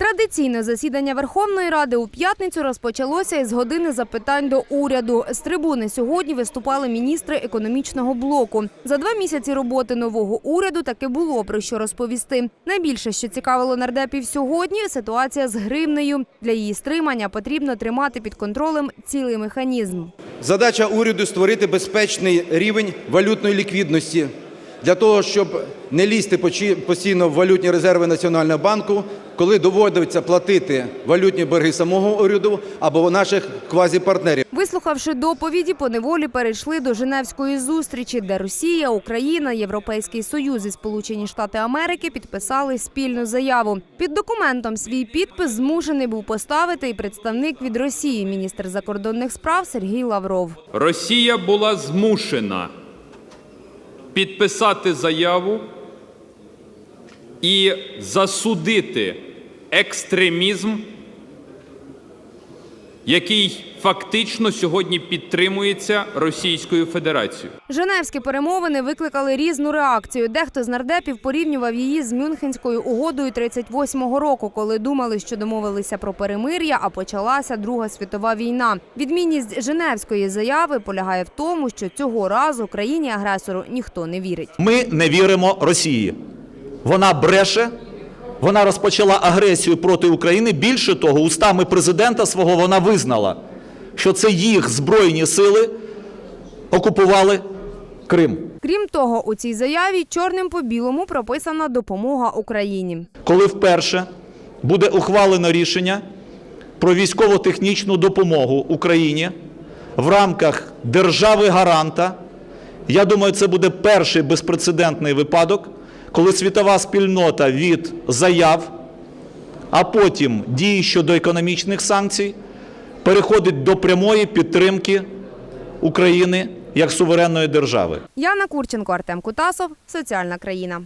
Традиційне засідання Верховної Ради у п'ятницю розпочалося із години запитань до уряду. З трибуни сьогодні виступали міністри економічного блоку. За два місяці роботи нового уряду таки було про що розповісти. Найбільше, що цікавило нардепів сьогодні, ситуація з гривнею. Для її стримання потрібно тримати під контролем цілий механізм. Задача уряду створити безпечний рівень валютної ліквідності для того, щоб не лізти постійно в валютні резерви Національного банку, коли доводиться платити валютні борги самого уряду або наших квазіпартнерів. Вислухавши доповіді, поневолі перейшли до Женевської зустрічі, де Росія, Україна, Європейський Союз і Сполучені Штати Америки підписали спільну заяву. Під документом свій підпис змушений був поставити і представник від Росії, міністр закордонних справ Сергій Лавров. Росія була змушена підписати заяву і засудити екстремізм, який фактично сьогодні підтримується Російською Федерацією. Женевські перемовини викликали різну реакцію. Дехто з нардепів порівнював її з Мюнхенською угодою 38-го року, коли думали, що домовилися про перемир'я, а почалася Друга світова війна. Відмінність Женевської заяви полягає в тому, що цього разу країні агресору ніхто не вірить. Ми не віримо Росії. Вона бреше, вона розпочала агресію проти України. Більше того, устами президента свого вона визнала, що це їх збройні сили окупували Крим. Крім того, у цій заяві чорним по білому прописана допомога Україні. Коли вперше буде ухвалено рішення про військово-технічну допомогу Україні в рамках держави-гаранта, я думаю, це буде перший безпрецедентний випадок, коли світова спільнота від заяв, а потім дії щодо економічних санкцій переходить до прямої підтримки України як суверенної держави. Яна Курченко, Артем Кутасов, Соціальна країна.